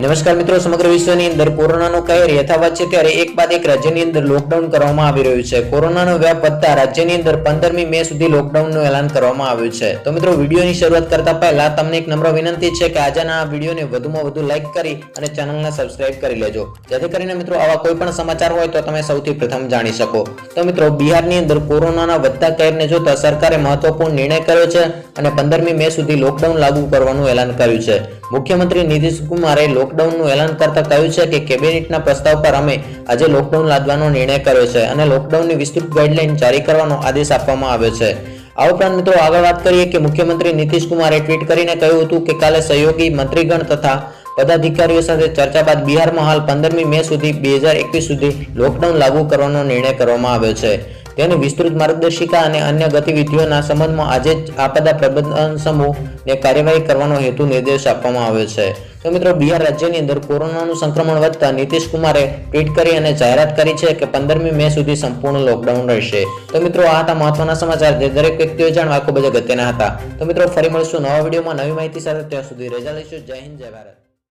નમસ્કાર મિત્રો, સમગ્ર વિશ્વની અંદર કોરોનાનો કહેર યથાવત છે ત્યારે એક બાદ એક રાજ્યની અંદર લોકડાઉન કરવામાં આવી રહ્યું છે. કોરોનાનો વ્યાપ વધતા રાજ્યની અંદર પંદરમી મે સુધી લોકડાઉનનું એલાન કરવામાં આવ્યું છે. તો મિત્રો, વિડીયોની શરૂઆત કરતા પહેલા તમને એક નમ્ર વિનંતી છે કે આજના આ વિડીયોને વધુમાં વધુ લાઇક કરી અને ચેનલને સબસ્ક્રાઇબ કરી લેજો. જેથી કરીને મિત્રો, આવા કોઈ પણ સમાચાર હોય તો તમે સૌથી પ્રથમ જાણી શકો. તો મિત્રો, બિહારની અંદર કોરોનાના વધતા કહેરને જોતા સરકારે મહત્વપૂર્ણ નિર્ણય કર્યો છે અને પંદરમી મે સુધી લોકડાઉન લાગુ કરવાનું એલાન કર્યું છે. મુખ્યમંત્રી નીતિશ કુમારે લોકડાઉનનું એલાન કરતા કહ્યું છે કે કેબિનેટના પ્રસ્તાવ પર અમે આજે લોકડાઉન લાદવાનો નિર્ણય કર્યો છે અને લોકડાઉનની વિસ્તૃત ગાઈડલાઈન જારી કરવાનો આદેશ આપવામાં આવ્યો છે. આ ઉપરાંત મિત્રો આગળ વાત કરીએ કે મુખ્યમંત્રી નીતિશ કુમારે ટ્વીટ કરીને કહ્યું હતું કે કાલે સહયોગી મંત્રીગણ તથા પદાધિકારીઓ સાથે ચર્ચા બાદ બિહારમાં હાલ પંદરમી મે સુધી બે હજાર એકવીસ સુધી લોકડાઉન લાગુ કરવાનો નિર્ણય કરવામાં આવ્યો છે. તેની વિસ્તૃત માર્ગદર્શિકા અને અન્ય ગતિવિધિઓના સંબંધમાં આજે જ આપદા પ્રબંધન સમૂહને કાર્યવાહી કરવાનો હેતુ નિર્દેશ આપવામાં આવ્યો છે. તો મિત્રો, બિહાર રાજ્યની અંદર કોરોનાનું સંક્રમણ વધતા નીતિશ કુમારે ટ્વીટ કરી અને જાહેરાત કરી છે કે પંદરમી મે સુધી સંપૂર્ણ લોકડાઉન રહેશે. તો મિત્રો, આ હતા મહત્વના સમાચાર જે દરેક વ્યક્તિઓ જાણવા ખૂબ જ અગત્યના હતા. તો મિત્રો, ફરી મળીશું નવા વિડીયોમાં નવી માહિતી સાથે. ત્યાં સુધી રજા લઈશું. જય હિન્દ, જય ભારત.